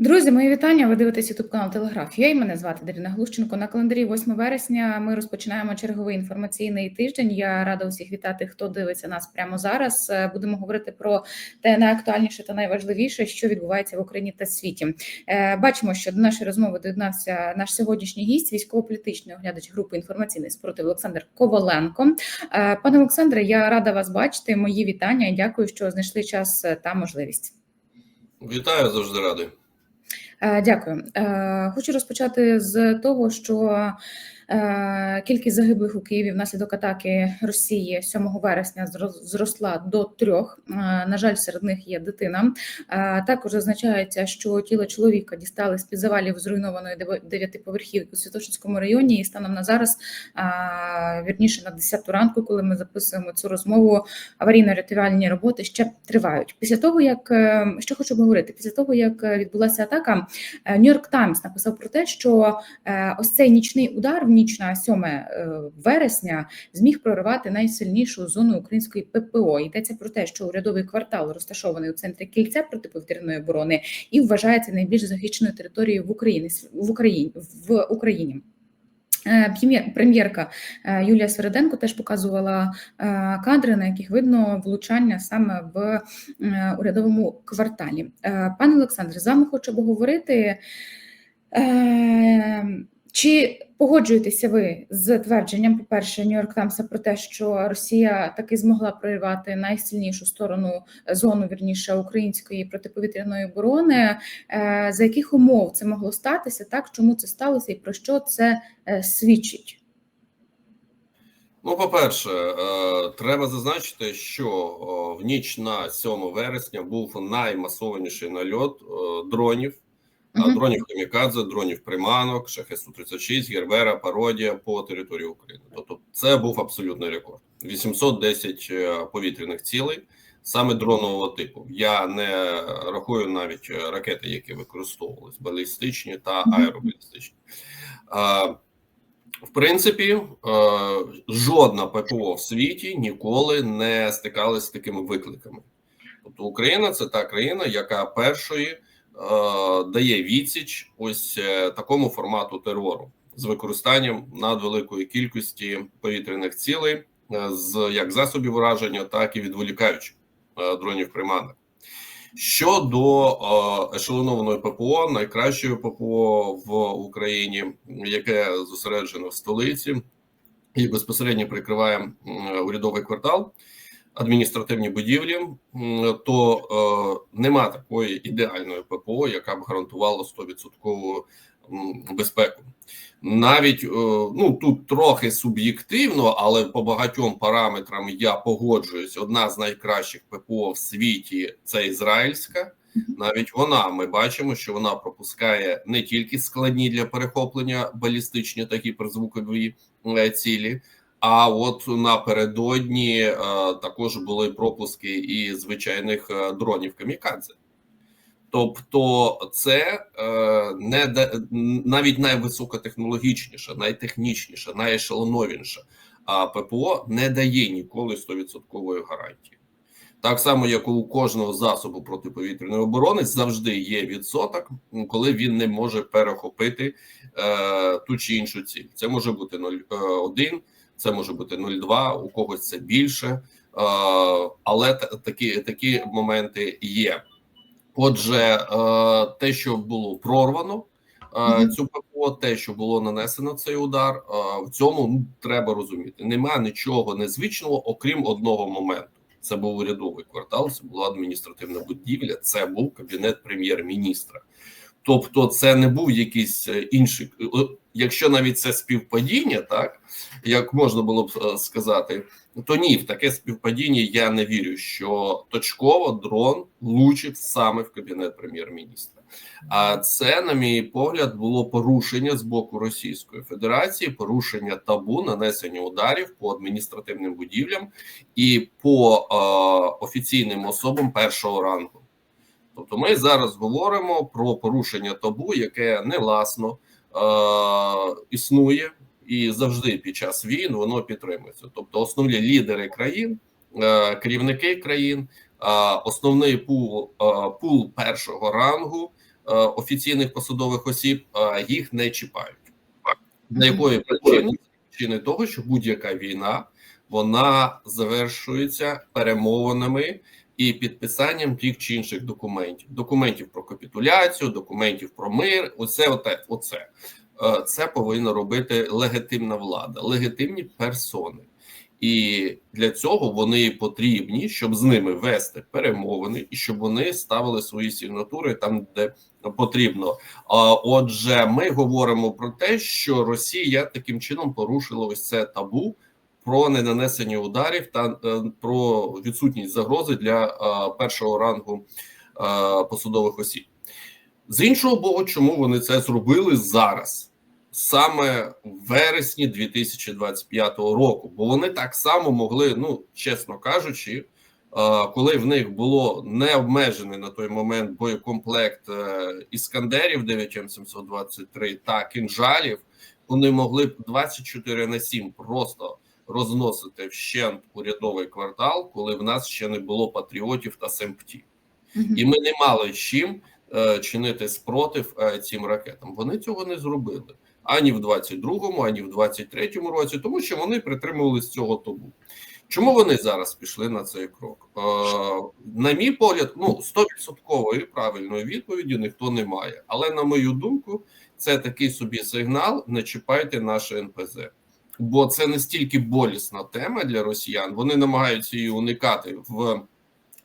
Друзі, мої вітання. Ви дивитесь ютуб канал Телеграф. Я і мене звати Дарина Глущенко. На календарі 8 вересня. Ми розпочинаємо черговий інформаційний тиждень. Я рада усіх вітати, хто дивиться нас прямо зараз. Е, Будемо говорити про те найактуальніше та найважливіше, що відбувається в Україні та світі. Е, Бачимо, що до нашої розмови доєднався наш сьогоднішній гість, військово-політичний оглядач групи інформаційний спротив Олександр Коваленко. Е, Пане Олександре, я рада вас бачити. Мої вітання дякую, що знайшли час та можливість. Вітаю завжди радий. Е, Дякую. Е, Хочу розпочати з того, що кількість загиблих у Києві внаслідок атаки Росії 7 вересня зро- зросла до трьох. Е, На жаль, серед них є дитина. Е, Також зазначається, що тіло чоловіка дістали з під завалів зруйнованої дев'ятиповерхівки у Святошинському районі. І станом на зараз, е, вірніше на 10 ранку, коли ми записуємо цю розмову, аварійно-рятувальні роботи ще тривають. Після того, як е, що хочу говорити, після того як е, відбулася атака, Нью-Йорк Таймс написав про те, що е, ось цей нічний удар в ніч на 7 е, вересня зміг проривати найсильнішу зону української ППО. Йдеться про те, що урядовий квартал розташований у центрі кільця протиповітряної оборони і вважається найбільш захищеною територією в Україні в Україні в Україні. Е, Прем'єрка е, Юлія Свереденко теж показувала е, кадри, на яких видно влучання саме в урядовому кварталі. Пане Олександре, з вами хочу поговорити. Чи погоджуєтеся ви з твердженням, по-перше, Нью-Йорк Таймса про те, що Росія таки змогла проривати найсильнішу сторону е, зону вірніше української протиповітряної оборони? Е, За яких умов це могло статися? Так чому це сталося і про що це е, свідчить? Ну, по-перше, треба зазначити, що в ніч на 7 вересня був наймасованіший нальот дронів, Мгм. дронів камікадзе, дронів приманок, шахесу 36 Гербера, пародія по території України. Тобто, це був абсолютний рекорд. 810 е, повітряних цілей, саме дронового типу. Я не рахую навіть е, ракети, які використовувались, балістичні та аеробалістичні. В принципі, жодна ППО в світі ніколи не стикалась з такими викликами. Тобто Україна це та країна, яка першої дає відсіч ось е, такому формату терору з використанням надвеликої кількості повітряних цілей, е, з як засобів ураження, так і відволікаючих е, дронів приманок. Щодо е, ешелонованої ППО, найкращої ППО в Україні, яке зосереджено в столиці і безпосередньо прикриває урядовий квартал, адміністративні будівлі, то е, нема такої ідеальної ППО, яка б гарантувала 100% безпеку. Навіть е, ну тут трохи суб'єктивно, але по багатьом параметрам я погоджуюсь. Одна з найкращих ППО в світі це ізраїльська. Навіть вона ми бачимо, що вона пропускає не тільки складні для перехоплення балістичні та гіперзвукові е, цілі. А от напередодні е, також були пропуски і звичайних е, дронів камікадзе. Тобто, це е, не навіть найвисокотехнологічніша, найтехнічніша, найешелоновіша а ППО не дає ніколи 100% гарантії. Так само, як у кожного засобу протиповітряної оборони, завжди є відсоток, коли він не може перехопити е, ту чи іншу ціль. Це може бути 0,1, це може бути 0,2, у когось це більше, е, але такі, такі моменти є. Отже, е, те, що було прорвано, е, цю ППО, те, що було нанесено цей удар, в цьому ну, треба розуміти. Нема нічого незвичного, окрім одного моменту. Це був урядовий квартал, це була адміністративна будівля, це був кабінет прем'єр-міністра. Тобто, це не був якийсь е, інший, е, якщо навіть це співпадіння, так як можна було б е, сказати, то ні, в таке співпадіння я не вірю, що точково дрон влучив саме в кабінет прем'єр-міністра. А це, на мій погляд, було порушення з боку Російської Федерації, порушення табу, нанесення ударів по адміністративним будівлям і по е, офіційним особам першого рангу. Тобто, ми зараз говоримо про порушення табу, яке негласно е, існує і завжди під час війн воно підтримується. Тобто, основні лідери країн, е, керівники країн, е, основний пул, е, пул першого рангу офіційних посадових осіб, е, їх не чіпають. Для якої причини? Причини того, що будь-яка війна вона завершується перемовинами і підписанням тих чи інших документів: документів про капітуляцію, документів про мир. Оце, оте, оце. Е, Це повинна робити легітимна влада, легітимні персони. І для цього вони потрібні, щоб з ними вести перемовини, і щоб вони ставили свої сигнатури там, де потрібно. Отже, ми говоримо про те, що Росія таким чином порушила ось це табу про ненанесення ударів та е, про відсутність загрози для е, першого рангу е, посадових осіб. З іншого боку, чому вони це зробили зараз? Саме в вересні 2025 року, бо вони так само могли, ну чесно кажучи, коли в них було не обмежений на той момент боєкомплект іскандерів 9М723 та кінжалів, вони могли б 24 на 7 просто розносити вщент урядовий квартал, коли в нас ще не було патріотів та семптів, і ми не мали чим е, чинити спротив е, цим ракетам. Вони цього не зробили ані в 22-му, ані в 23-му році, тому що вони притримувалися цього табу. Чому вони зараз пішли на цей крок? Е, на мій погляд, ну 100% правильної відповіді ніхто не має. Але на мою думку, це такий собі сигнал: не чіпайте наше НПЗ. Бо це настільки болісна тема для росіян. Вони намагаються її уникати в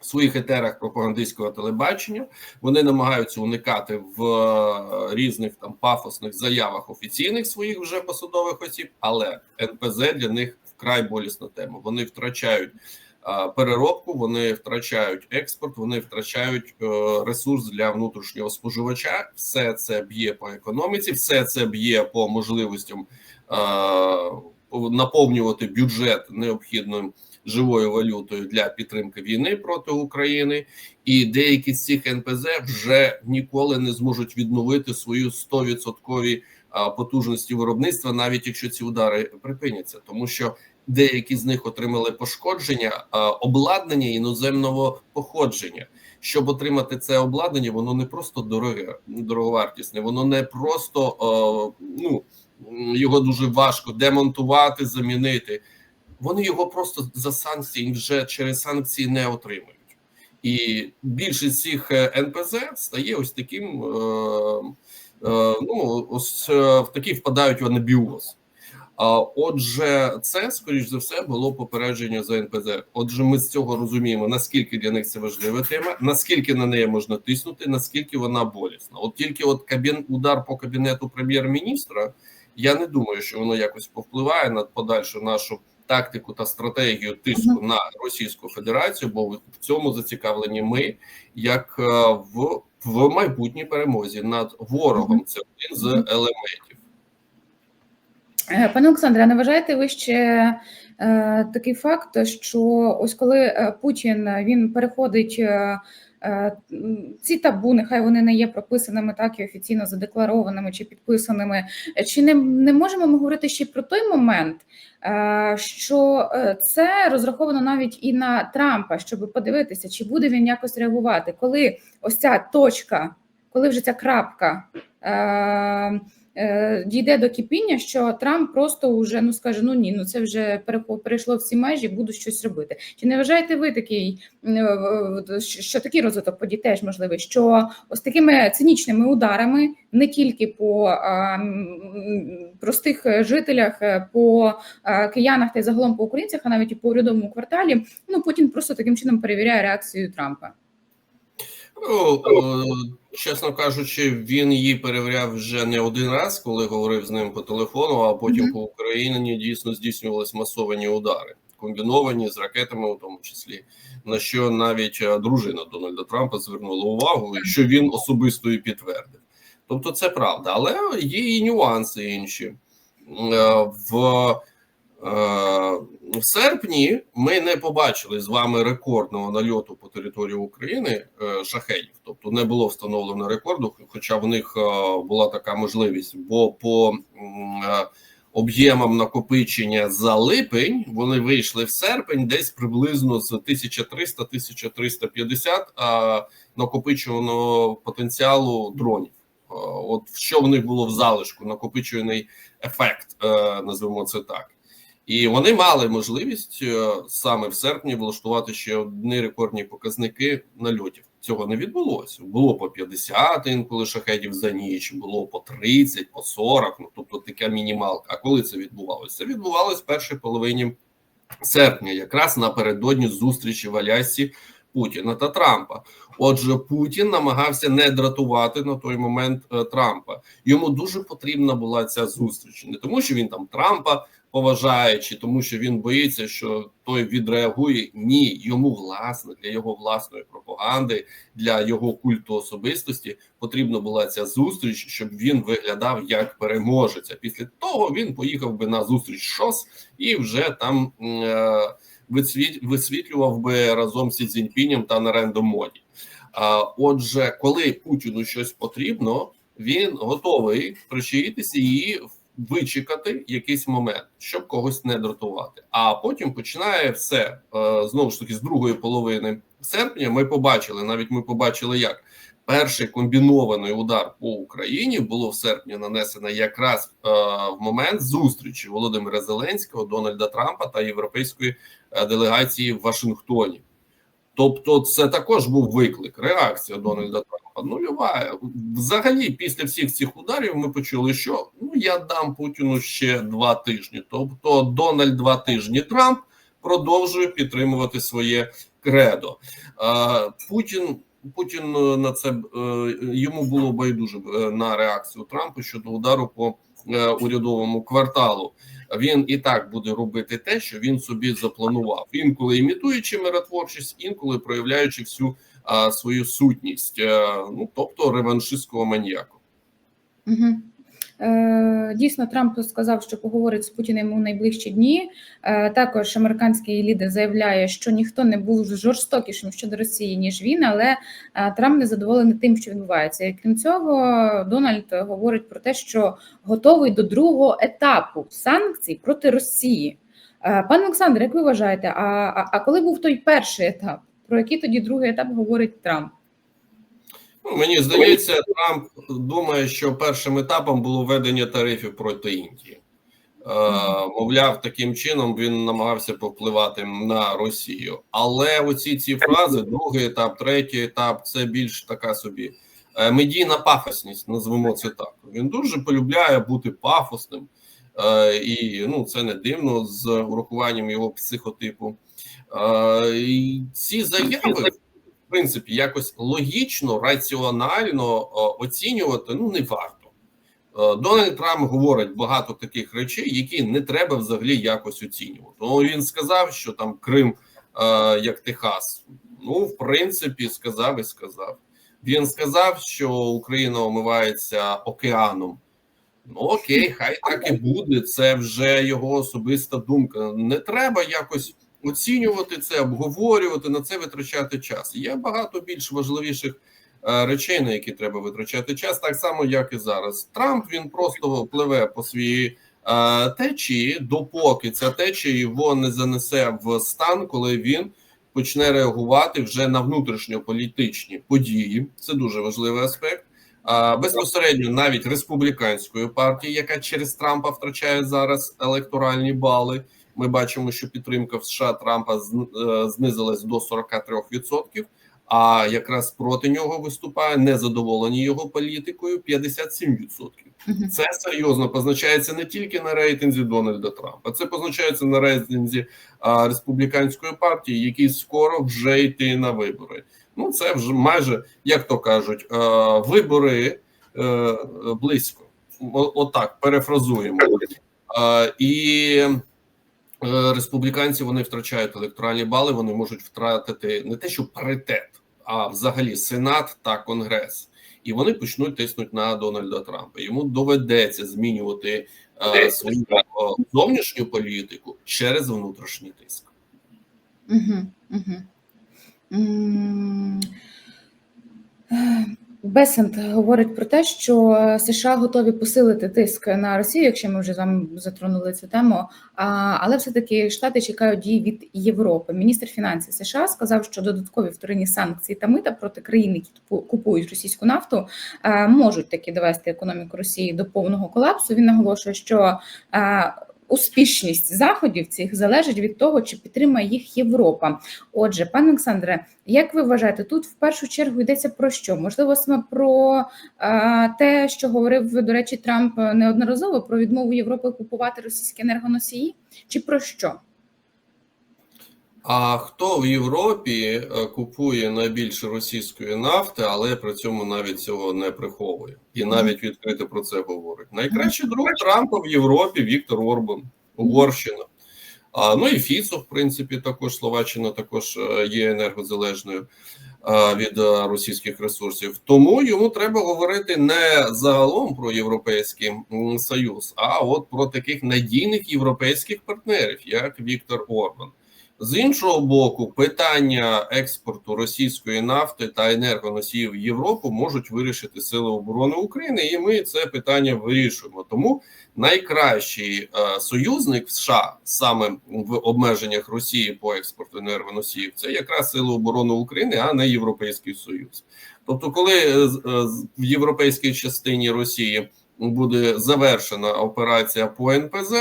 своїх етерах пропагандистського телебачення. Вони намагаються уникати в е, різних там пафосних заявах офіційних своїх вже посадових осіб, але НПЗ для них вкрай болісна тема. Вони втрачають е, переробку, вони втрачають експорт, вони втрачають е, ресурс для внутрішнього споживача. Все це б'є по економіці, все це б'є по можливостям наповнювати бюджет необхідним живою валютою для підтримки війни проти України, і деякі з цих НПЗ вже ніколи не зможуть відновити свою 100% потужності виробництва, навіть якщо ці удари припиняться, тому що деякі з них отримали пошкодження обладнання іноземного походження. Щоб отримати це обладнання, воно не просто дороге, дороговартісне, воно не просто ну його дуже важко демонтувати, замінити. Вони його просто за санкції вже через санкції не отримують, і більшість цих НПЗ стає ось таким. Е, е, ну ось е, в такий впадають в анабіоз. А отже, це скоріш за все було попередження за НПЗ. Отже, ми з цього розуміємо, наскільки для них це важлива тема, наскільки на неї можна тиснути, наскільки вона болісна. От тільки от кабін удар по кабінету прем'єр-міністра. Я не думаю, що воно якось повпливає на подальшу нашу тактику та стратегію тиску на Російську Федерацію, бо в цьому зацікавлені ми, як е, в в майбутній перемозі над ворогом. Це один з елементів. Е, пане Олександре, а не вважаєте ви ще е, такий факт, що ось коли Путін він переходить ці табу, нехай вони не є прописаними, так і офіційно задекларованими чи підписаними. Чи не, не можемо ми говорити ще про той момент, е, що е, це розраховано навіть і на Трампа, щоб подивитися, чи буде він якось реагувати, коли ось ця точка, коли вже ця крапка. Е, дійде до кипіння, що Трамп просто вже ну скаже: ну ні, ну це вже перейшло всі межі, буду щось робити. Чи не вважаєте ви такий, е, що такий розвиток подій теж можливий? Що ось такими цинічними ударами не тільки по а, простих жителях, е, по а, киянах та й загалом по українцях, а навіть і по урядовому кварталі, ну Путін просто таким чином перевіряє реакцію Трампа. Ну, чесно кажучи, він її перевіряв вже не один раз, коли говорив з ним по телефону. А потім mm -hmm. по Україні дійсно здійснювалися масовані удари, комбіновані з ракетами, у тому числі на що навіть е, дружина Дональда Трампа звернула увагу, що він особисто і підтвердив. Тобто, це правда, але є і нюанси інші е, в. Е, в серпні ми не побачили з вами рекордного нальоту по території України е, шахедів, тобто не було встановлено рекорду, хоча в них е, була така можливість, бо по об'ємом накопичення за липень, вони вийшли в серпень десь приблизно з 1300-1350 а, накопичуваного потенціалу дронів. От що в них було в залишку, накопичуваний ефект, назвемо це так. І вони мали можливість е, саме в серпні влаштувати ще одні рекордні показники нальотів. Цього не відбулося. Було по 50 інколи шахедів за ніч, було по 30, по 40, ну тобто така мінімалка. А коли це відбувалося? Це відбувалося в першій половині серпня, якраз напередодні зустрічі в Алясці Путіна та Трампа. Отже, Путін намагався не дратувати на той момент е, Трампа. Йому дуже потрібна була ця зустріч, не тому, що він там Трампа поважає, чи тому, що він боїться, що той відреагує. Ні, йому власне для його власної пропаганди, для його культу особистості потрібна була ця зустріч, щоб він виглядав як переможець. Після того він поїхав би на зустріч ШОС і вже там е, висвітлював би разом з Сі Цзіньпінем та Нарендом Моді. А отже, коли Путіну щось потрібно, він готовий причаїтися і вичекати якийсь момент, щоб когось не дратувати. А потім починає все е, знову ж таки з другої половини серпня. Ми побачили, навіть ми побачили, як перший комбінований удар по Україні було в серпні нанесено якраз е, в момент зустрічі Володимира Зеленського, Дональда Трампа та європейської е, делегації в Вашингтоні. Тобто, це також був виклик, реакція Дональда Трампа. Нульова. Взагалі, після всіх цих ударів ми почули, що ну я дам Путіну ще два тижні. Тобто, Дональд два тижні Трамп продовжує підтримувати своє кредо. Путін. Путін на це е, йому було байдуже е, на реакцію Трампа щодо удару по е, урядовому кварталу. Він і так буде робити те, що він собі запланував, інколи імітуючи миротворчість, інколи проявляючи всю а, свою сутність, а, ну тобто реваншистського маніяку. Угу. Е, Дійсно, Трамп сказав, що поговорить з Путіним у найближчі дні. Е, Також американський лідер заявляє, що ніхто не був жорстокішим щодо Росії ніж він, але е, Трамп не задоволений тим, що відбувається. І крім цього, Дональд говорить про те, що готовий до другого етапу санкцій проти Росії. Е, Пане Олександр, як ви вважаєте, а, а коли був той перший етап? Про який тоді другий етап говорить Трамп? Ну, мені здається, Трамп думає, що першим етапом було введення тарифів проти Індії. Е, мовляв, таким чином він намагався повпливати на Росію. Але оці ці фрази, другий етап, третій етап це більш така собі е, медійна пафосність, назвемо це так. Він дуже полюбляє бути пафосним, і ну це не дивно з урахуванням його психотипу. Е, і ці заяви в принципі якось логічно, раціонально оцінювати ну не варто. Е, Дональд Трамп говорить багато таких речей, які не треба взагалі якось оцінювати. Ну, він сказав, що там Крим е, як Техас. Ну, в принципі, сказав і сказав. Він сказав, що Україна омивається океаном. Ну окей, хай так і буде. Це вже його особиста думка. Не треба якось оцінювати це, обговорювати на це витрачати час. Є багато більш важливіших е, речей, на які треба витрачати час, так само як і зараз. Трамп він просто пливе по своїй е, течії, допоки ця течія його не занесе в стан, коли він почне реагувати вже на внутрішньополітичні події. Це дуже важливий аспект. Безпосередньо навіть республіканської партії, яка через Трампа втрачає зараз електоральні бали. Ми бачимо, що підтримка в США Трампа е, знизилась до 43%, а якраз проти нього виступає незадоволені його політикою 57%. Мгм. Це серйозно позначається не тільки на рейтинзі Дональда Трампа, це позначається на рейтинзі а, республіканської партії, який скоро вже йти на вибори. Ну це вже майже як то кажуть, е, вибори е, близько. О- Отак перефразуємо. Е, І е, республіканці вони втрачають електоральні бали. Вони можуть втратити не те, що паритет, а взагалі Сенат та Конгрес. І вони почнуть тиснути на Дональда Трампа. Йому доведеться змінювати е, свою е, зовнішню політику через внутрішній тиск. Угу, угу. Бесент говорить про те, що США готові посилити тиск на Росію, якщо ми вже з вами затронули цю тему. Але все-таки Штати чекають дій від Європи. Міністр фінансів США сказав, що додаткові вторинні санкції та мита проти країн, які купують російську нафту, е, можуть таки довести економіку Росії до повного колапсу. Він наголошує, що е, успішність заходів цих залежить від того, чи підтримає їх Європа. Отже, пане Олександре, як ви вважаєте, тут в першу чергу йдеться про що? Можливо, саме про е, те, що говорив до речі, Трамп неодноразово про відмову Європи купувати російські енергоносії, чи про що? А хто в Європі е, купує найбільше російської нафти, але при цьому навіть цього не приховує і навіть відкрито про це говорить? Найкращий друг Трампа в Європі Віктор Орбан, Угорщина. А, ну і Фіцо, в принципі, також Словаччина також е, є енергозалежною е, від російських ресурсів. Тому йому треба говорити не загалом про європейський союз, а от про таких надійних європейських партнерів, як Віктор Орбан. З іншого боку, питання експорту російської нафти та енергоносіїв в Європу можуть вирішити Сили оборони України, і ми це питання вирішуємо. Тому найкращий е, союзник в США саме в обмеженнях Росії по експорту енергоносіїв це якраз Сили оборони України, а не Європейський Союз. Тобто, коли е, е, в європейській частині Росії буде завершена операція по НПЗ.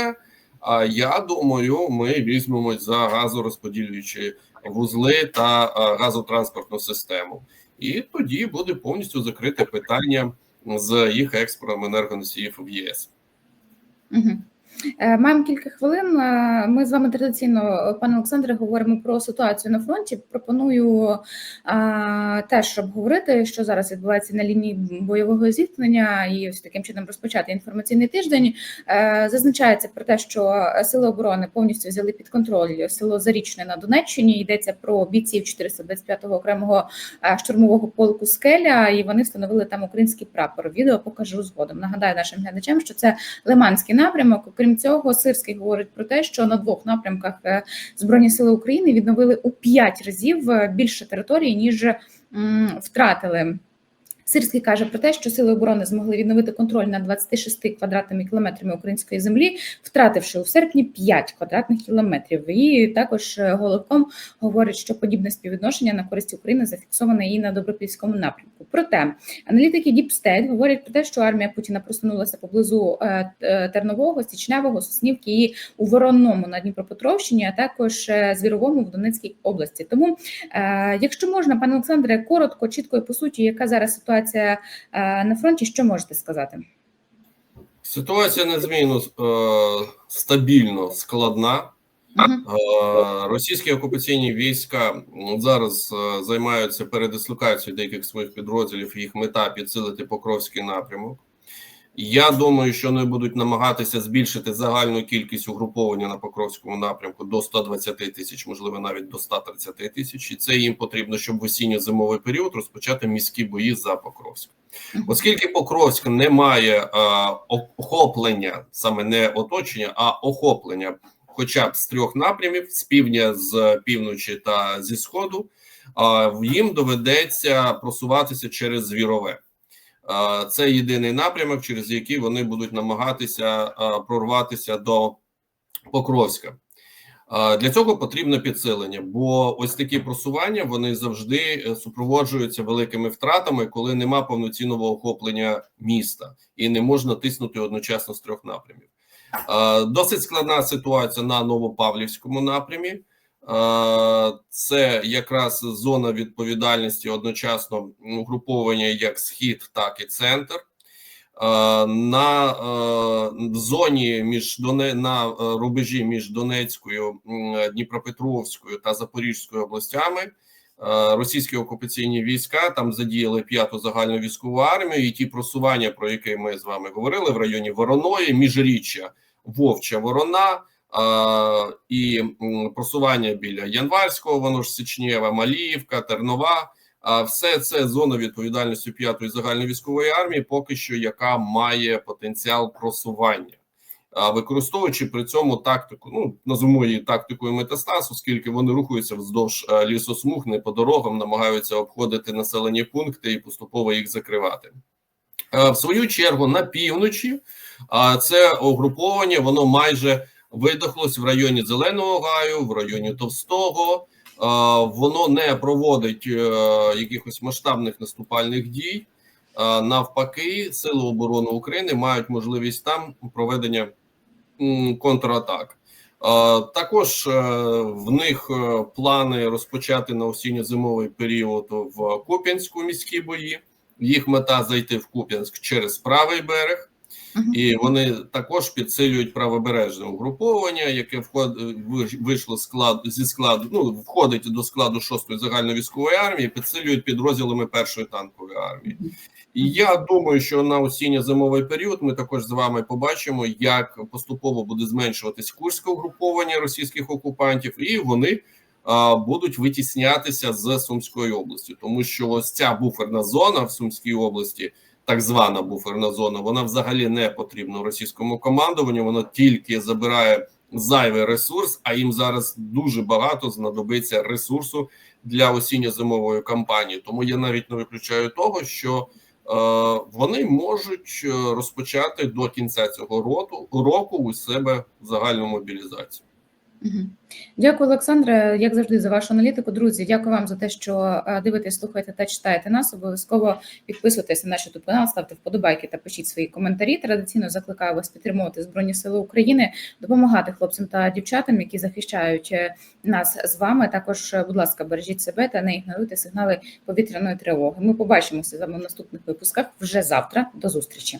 А я думаю, ми візьмемось за газорозподілюючі вузли та газотранспортну систему, і тоді буде повністю закрите питання з їх експортом енергоносіїв в ЄС. Угу. Маємо кілька хвилин. Е, Ми з вами традиційно, пане Олександре, говоримо про ситуацію на фронті. Пропоную а, теж обговорити, що зараз відбувається на лінії бойового зіткнення, і ось таким чином розпочати інформаційний тиждень. Е, Зазначається про те, що сили оборони повністю взяли під контроль село Зарічне на Донеччині. Йдеться про бійців 425-го окремого е, штурмового полку Скеля, і вони встановили там український прапор. Відео покажу згодом. Нагадаю нашим глядачам, що це Лиманський напрямок. Окрім цього, Сирський говорить про те, що на двох напрямках е, Збройні сили України відновили у п'ять разів е, більше території, ніж втратили. Сирський каже про те, що сили оборони змогли відновити контроль над 26 квадратними кілометрами української землі, втративши у серпні 5 квадратних кілометрів. І також е, головком говорить, що подібне співвідношення на користь України зафіксоване і на добропільському напрямку. Проте аналітики State говорять про те, що армія Путіна просунулася поблизу е, е, Тернового, Січневого, Соснівки і у Воронному на Дніпропетровщині, а також Звіровому в Донецькій області. Тому, якщо можна, пане Олександре, коротко, чітко і по суті, яка зараз ситуація е, на фронті, що можете сказати? Ситуація незмінно е, стабільно складна. Е, Російські окупаційні війська зараз е, займаються передислокацією деяких своїх підрозділів. Їх мета підсилити Покровський напрямок. Я думаю, що вони будуть намагатися збільшити загальну кількість угруповання на Покровському напрямку до 120 тисяч, можливо, навіть до 130 тисяч. І це їм потрібно, щоб в осінньо-зимовий період розпочати міські бої за Покровськ. Оскільки Покровськ не має е, охоплення, саме не оточення, а охоплення хоча б з трьох напрямів: з півдня, з півночі та зі сходу, а, їм доведеться просуватися через звірове. Це єдиний напрямок, через який вони будуть намагатися прорватися до Покровська. Для цього потрібно підсилення, бо ось такі просування вони завжди е, супроводжуються великими втратами, коли нема повноцінного охоплення міста і не можна тиснути одночасно з трьох напрямів. Досить складна ситуація на Новопавлівському напрямі. Це якраз зона відповідальності одночасно угруповання як схід, так і центр. На в зоні між на е, рубежі між Донецькою, Дніпропетровською та Запорізькою областями російські окупаційні війська там задіяли п'яту загальну військову армію, і ті просування, про які ми з вами говорили в районі Вороної, міжріччя Вовча Ворона. І просування біля Январського, воно ж Сичнєва, Маліївка, Тернова. А все це зона відповідальності п'ятої загальної військової армії, поки що яка має потенціал просування. використовуючи при цьому тактику, ну назвемо її тактикою метастаз, оскільки вони рухаються вздовж е, лісосмуг, не по дорогам, намагаються обходити населені пункти і поступово їх закривати. Е, В свою чергу на півночі це угруповання воно майже видохлось в районі Зеленого Гаю, в районі Товстого. Воно не проводить е, якихось масштабних наступальних дій. Навпаки, Сили оборони України мають можливість там проведення контратак. Також е, в них е, плани розпочати на осінньо-зимовий період в Куп'янську міські бої. Їх мета зайти в Куп'янськ через правий берег. І вони також підсилюють правобережне угруповання, яке вход вийшло склад зі складу. Ну входить до складу 6-ї загальновійськової армії, підсилюють підрозділами першої танкової армії. І я думаю, що на осінньо-зимовий період ми також з вами побачимо, як поступово буде зменшуватись курське угруповання російських окупантів, і вони а, будуть витіснятися з Сумської області, тому що ось ця буферна зона в Сумській області так звана буферна зона, вона взагалі не потрібна російському командуванню. Вона тільки забирає зайвий ресурс, а їм зараз дуже багато знадобиться ресурсу для осінньо-зимової кампанії. Тому я навіть не виключаю того, що е, вони можуть е, розпочати до кінця цього року, року у себе загальну мобілізацію. Дякую, Олександре. Як завжди, за вашу аналітику. Друзі, дякую вам за те, що е, дивитесь, слухаєте та читаєте нас. Обов'язково підписуйтесь на наш YouTube канал, ставте вподобайки та пишіть свої коментарі. Традиційно закликаю вас підтримувати Збройні Сили України, допомагати хлопцям та дівчатам, які захищають е, нас з вами. Також, е, будь ласка, бережіть себе та не ігноруйте сигнали повітряної тривоги. Ми побачимося з вами в наступних випусках вже завтра. До зустрічі.